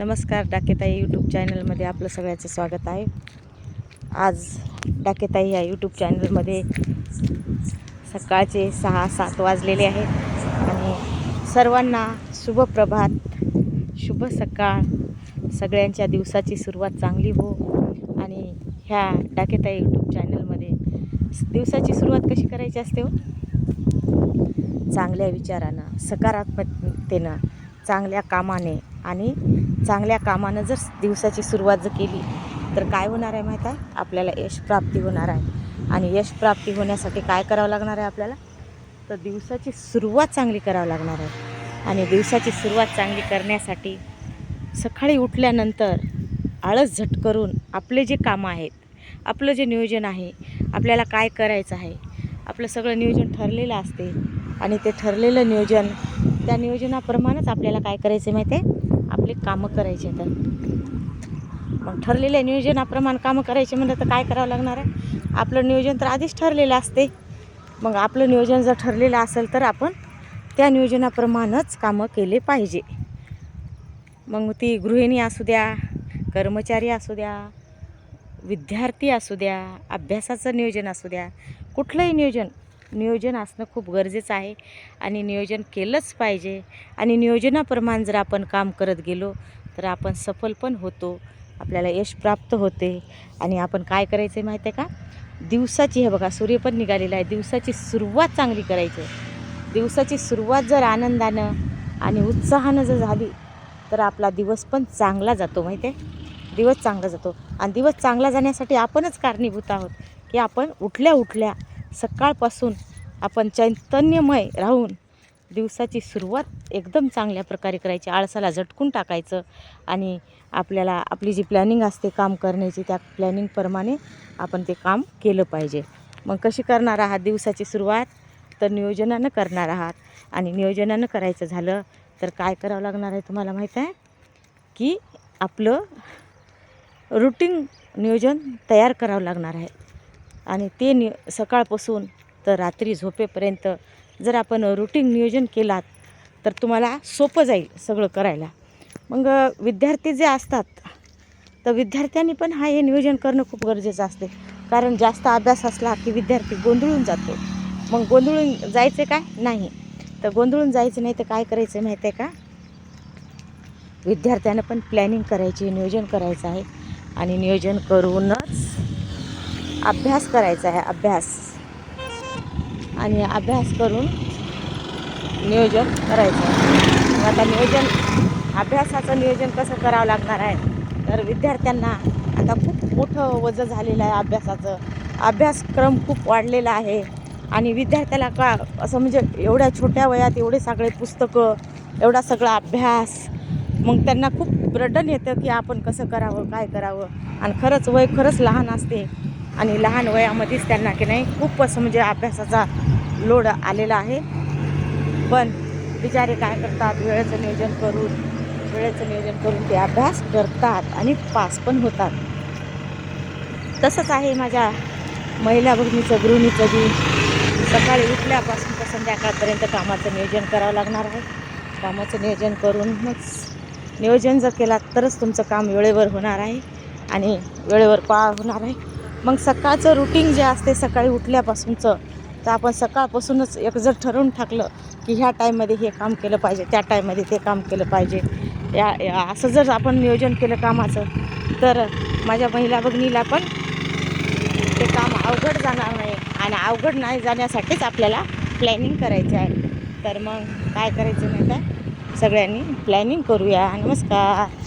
नमस्कार डाकेताई यूट्यूब चॅनलमध्ये आपलं सगळ्याचं स्वागत आहे. आज डाकेताई या यूट्यूब चॅनलमध्ये सकाळचे सहा सात वाजलेले आहेत आणि सर्वांना शुभ प्रभात शुभ सकाळ. सगळ्यांच्या दिवसाची सुरुवात चांगली हो. आणि ह्या डाकेताई यूट्यूब चॅनलमध्ये दिवसाची सुरुवात कशी करायची असते हो? चांगल्या विचारानं सकारात्मकतेनं चांगल्या कामाने आणि चांगल्या कामानं जर दिवसाची सुरुवात जर केली तर काय होणार आहे माहीत आहे? आपल्याला यश प्राप्ती होणार आहे. आणि यश प्राप्ती होण्यासाठी काय करावं लागणार आहे आपल्याला? तर दिवसाची सुरुवात चांगली करावं लागणार आहे. आणि दिवसाची सुरुवात चांगली करण्यासाठी सकाळी उठल्यानंतर आळस झटकरून आपले जे कामं आहेत आपलं जे नियोजन आहे आपल्याला काय करायचं आहे आपलं सगळं नियोजन ठरलेलं असते. आणि ते ठरलेलं नियोजन त्या नियोजनाप्रमाणेच आपल्याला काय करायचं माहिती आहे? आपली कामं करायचे तर मग ठरलेल्या नियोजनाप्रमाणे कामं करायचे म्हणलं तर काय करावं लागणार आहे? आपलं नियोजन तर आधीच ठरलेलं असते. मग आपलं नियोजन जर ठरलेलं असेल तर आपण त्या नियोजनाप्रमाणेच कामं केले पाहिजे. मग ती गृहिणी असू द्या कर्मचारी असू द्या विद्यार्थी असू द्या अभ्यासाचं नियोजन असू द्या कुठलंही नियोजन नियोजन असणं खूप गरजेचं आहे. आणि नियोजन केलंच पाहिजे. आणि नियोजनाप्रमाणे जर आपण काम करत गेलो तर आपण सफल पण होतो. आपल्याला यश प्राप्त होते. आणि आपण काय करायचं आहे माहिती आहे का? दिवसाची हे बघा सूर्य पण निघालेला आहे. दिवसाची सुरुवात चांगली करायची आहे. दिवसाची सुरुवात जर आनंदानं आणि उत्साहानं जर झाली तर आपला दिवस पण चांगला जातो माहिती आहे दिवस चांगला जातो. आणि दिवस चांगला जाण्यासाठी आपणच कारणीभूत आहोत की आपण उठल्या उठल्या सकाळपासून आपण चैतन्यमय राहून दिवसाची सुरुवात एकदम चांगल्या प्रकारे करायची. आळसाला झटकून टाकायचं आणि आपल्याला आपली जी प्लॅनिंग असते काम करण्याची त्या प्लॅनिंगप्रमाणे आपण ते काम केलं पाहिजे. मग कशी करणार आहात? दिवसाची सुरुवात तर नियोजनानं करणार आहात. आणि नियोजनानं करायचं झालं तर काय करावं लागणार आहे तुम्हाला माहीत आहे? की आपलं रुटीन नियोजन तयार करावं लागणार आहे. आणि ते नि सकाळपासून तर रात्री झोपेपर्यंत जर आपण रुटीन नियोजन केलात तर तुम्हाला सोपं जाईल सगळं करायला. मग विद्यार्थी जे असतात तर विद्यार्थ्यांनी पण हा हे नियोजन करणं खूप गरजेचं असते. कारण जास्त अभ्यास असला की विद्यार्थी गोंधळून जातो. मग गोंधळून जायचं काय? नाही. तर गोंधळून जायचं नाही तर काय करायचं माहिती आहे का? विद्यार्थ्यांना पण प्लॅनिंग करायची नियोजन करायचं आहे. आणि नियोजन करूनच अभ्यास करायचा आहे अभ्यास. आणि अभ्यास करून नियोजन करायचं आहे. आता नियोजन अभ्यासाचं नियोजन कसं करावं लागणार आहे? तर विद्यार्थ्यांना आता खूप मोठं वजन झालेलं आहे अभ्यासाचं. अभ्यासक्रम खूप वाढलेला आहे. आणि विद्यार्थ्याला का असं म्हणजे एवढ्या छोट्या वयात एवढे सगळे पुस्तकं एवढा सगळा अभ्यास मग त्यांना खूप ब्रडन येतं की आपण कसं करावं काय करावं? आणि खरंच वय खरंच लहान असते. आणि लहान वयामध्येच त्यांना की नाही खूप असं म्हणजे अभ्यासाचा लोड आलेला आहे. पण बिचारे काय करतात? वेळेचं नियोजन करून वेळेचं नियोजन करून ते अभ्यास करतात आणि पास पण होतात. तसंच आहे माझ्या महिला भगिनीचं गृहिणीचं जी सकाळी उठल्यापासून तर संध्याकाळपर्यंत कामाचं नियोजन करावं लागणार आहे. कामाचं नियोजन करूनच नियोजन जर केला तरच तुमचं काम वेळेवर होणार आहे आणि वेळेवर पाळ होणार आहे. मग सकाळचं रुटीन जे असते सकाळी उठल्यापासूनचं तर आपण सकाळपासूनच एक जर ठरवून टाकलं की ह्या टाईममध्ये हे काम केलं पाहिजे त्या टाईममध्ये ते काम केलं पाहिजे. या या- असं जर आपण नियोजन केलं कामाचं तर माझ्या महिला भगिनीला पण ते काम अवघड जाणार नाही आणि अवघड नाही जाण्यासाठीच आपल्याला प्लॅनिंग करायचं आहे. तर मग काय करायचं नाही तर सगळ्यांनी प्लॅनिंग करूया. नमस्कार.